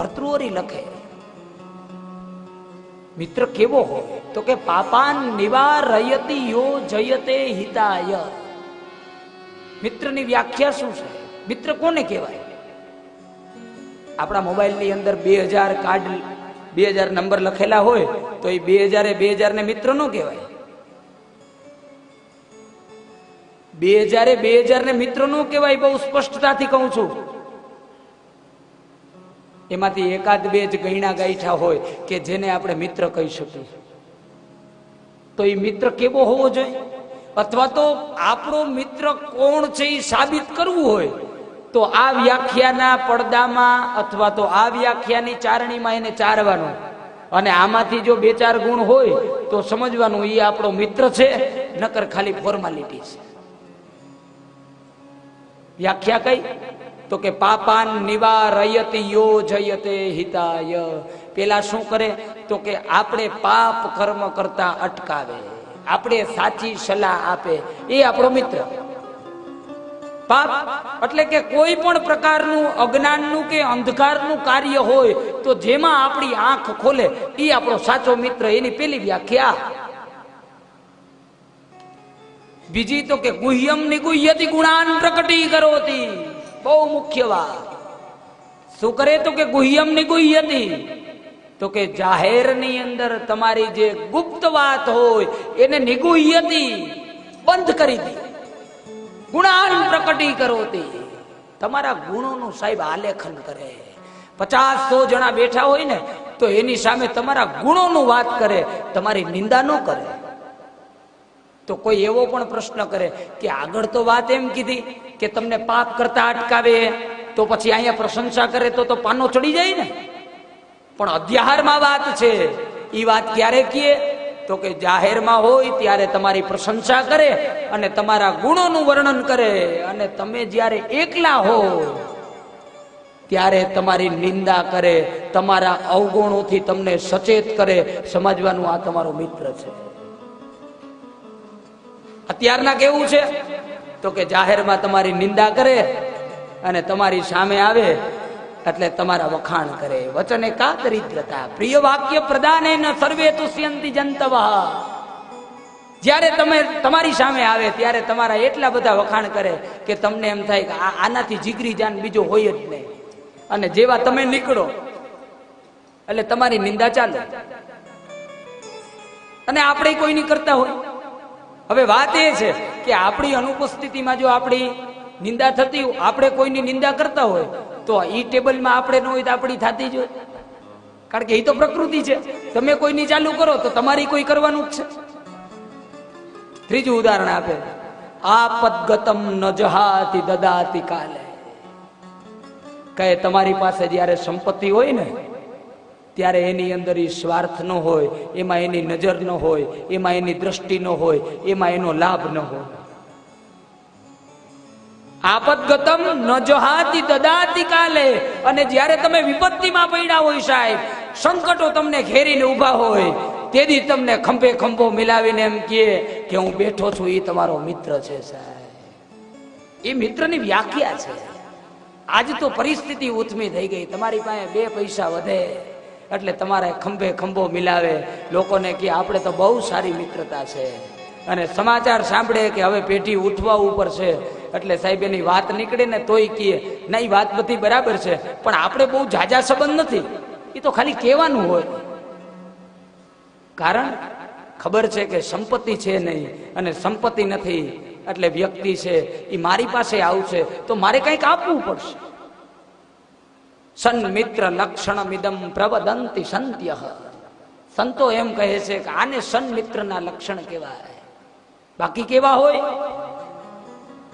ભર્તૃહરી લખે. મિત્ર કેવો હોય તો કે પાપાન નિવારયતી યો જયતે હિતાય. મિત્રની વ્યાખ્યા શું છે? મિત્ર કોને કહેવાય? આપણા મોબાઈલની અંદર બે હજાર કાર્ડ, બે હજાર નંબર લખેલા હોય, તો એ બે હજાર બે હજાર ને મિત્ર નો કહેવાય. બે હજારે બે હજાર ને મિત્ર નો કહેવાય બહુ સ્પષ્ટતાથી કહું છું. એમાંથી એકાદ બે જ ગયણા ગાયઠા હોય કે જેને આપણે મિત્ર કહી શકીએ. તો એ મિત્ર કેવો હોવો જોઈએ? અથવા તો આપણો મિત્ર કોણ છે એ સાબિત કરવું હોય? તો આ વ્યાખ્યાના પડદામાં અથવા તો આ વ્યાખ્યાની ચારણીમાં એને ચારવાનું. અને આમાંથી જો બે ચાર ગુણ હોય, તો સમજવાનું એ આપણો મિત્ર છે, નકર ખાલી ફોર્માલિટી છે વ્યાખ્યા કઈ? તો કે પાપાન નિવારયતિ યો હિતાય. પેલા શું કરે? તો કે આપણે પાપ કર્મ કરતા અટકાવે. આપણે સાચી સલાહ આપે. એ આપણો મિત્ર. પાપ એટલે કે કોઈ પણ પ્રકારનું અજ્ઞાનનું કે અંધકારનું કાર્ય હોય, તો જેમાં આપણી આંખ ખોલે, એ આપણો સાચો મિત્ર. એની પેલી વ્યાખ્યા. બીજી તો કે ગુહ્યમ નિગુહ્યતી ગુણાન પ્રકટી કરોતી. બહુ મુખ્ય વાત. શું કરે તો કે ગુહ્યમ નિગુહ્યતિ તો કે જાહેરની અંદર તમારી જે ગુપ્ત વાત હોય, એને નિગુહ્યતી બંધ કરી દી. ગુણાન પ્રકટી કરોતી. તમારા ગુણોનું સાહેબ આલેખન કરે. પચાસ સો જણા બેઠા હોય ને, તો એની સામે તમારા ગુણોનું વાત કરે, તમારી નિંદા ન કરે. તો કોઈ એવો પણ પ્રશ્ન કરે કે આગળ તો વાત એમ કીધી. કે તમને પાપ કરતા અટકાવે, તો પછી અહીંયા પ્રશંસા કરે તો તો પાનો ચડી જાય ને. પણ અધ્યાહારમાં વાત છે એ વાત ક્યારે કીએ? તો કે જાહેરમાં હોય ત્યારે તમારી પ્રશંસા કરે અને તમારા ગુણોનું વર્ણન કરે અને તમે જ્યારે એકલા હો, ત્યારે તમારી નિંદા કરે, તમારા અવગુણોથી તમને સચેત કરે. સમજવાનું આ તમારો મિત્ર છે. અત્યારના કેવું છે? તો કે જાહેરમાં તમારી નિંદા કરે અને તમારી સામે આવે એટલે તમારા વખાણ કરે. વચને કા દરિદ્રતા પ્રિય વાક્ય પ્રદાન સર્વે તુષ્યંતિ જંતવ. જ્યારે તમે તમારી સામે આવે ત્યારે તમારા એટલા બધા વખાણ કરે કે તમને એમ થાય કે આનાથી જીગરી જાન બીજો હોય જ નહીં. અને જેવા તમે નીકળો, એટલે તમારી નિંદા ચાલે. અને આપણે કોઈની કરતા હોય. હવે વાત એ છે કે આપણી અનુપસ્થિતિમાં જો આપણી નિંદા થતી હોય, આપણે કોઈની નિંદા કરતા હોય તો ઈ ટેબલમાં આપણે ન હોય તો આપણી થતી જ હોય. કારણ કે એ તો પ્રકૃતિ છે. તમે કોઈની ચાલુ કરો તો તમારી કોઈ કરવાનું જ છે. ત્રીજું ઉદાહરણ આપે. આપદગતમ ન જહાતી દદાતી કાલે. કહે તમારી પાસે જ્યારે સંપત્તિ હોય ને ત્યારે એની અંદર એ સ્વાર્થ ન હોય, એમાં એની નજર ન હોય, એમાં એની દ્રષ્ટિ ન હોય, એમાં એનો લાભ ન હોય. આપદગતમ ન દદાતી કાલે. અને જ્યારે તમે વિપત્તિમાં પડ્યા હોય સાહેબ, સંકટો તમને ઘેરીને ઊભા હોય, તેથી તમને ખંભે ખંભો મિલાવીને એમ કહે કે હું બેઠો છું એ તમારો મિત્ર છે સાહેબ. એ મિત્રની વ્યાખ્યા છે. આજ તો પરિસ્થિતિ ઉથમી થઈ ગઈ. તમારી પાસે બે પૈસા વધે. એટલે તમારે ખંભે ખંભો મિલાવે. લોકોને કે આપણે તો બહુ સારી મિત્રતા છે. અને સમાચાર સાંભળે કે હવે પેઢી ઉઠવા ઉપર છે. એટલે સાહેબ, એની વાત નીકળે ને તોય કીએ ના એ વાત બધી બરાબર છે. પણ આપણે બહુ જાજા સંબંધ નથી. એ તો ખાલી કહેવાનું હોય. કારણ, ખબર છે કે સંપત્તિ છે નહીં. અને સંપત્તિ નથી. એટલે વ્યક્તિ છે, એ મારી પાસે આવશે. તો મારે કંઈક આપવું પડશે. સન્મિત્ર લક્ષણ મિદમ પ્રવદંતી સંત્ય સંતો એમ કહે છે કે આને સન્મિત્રના લક્ષણ કેવા બાકી કેવા હોય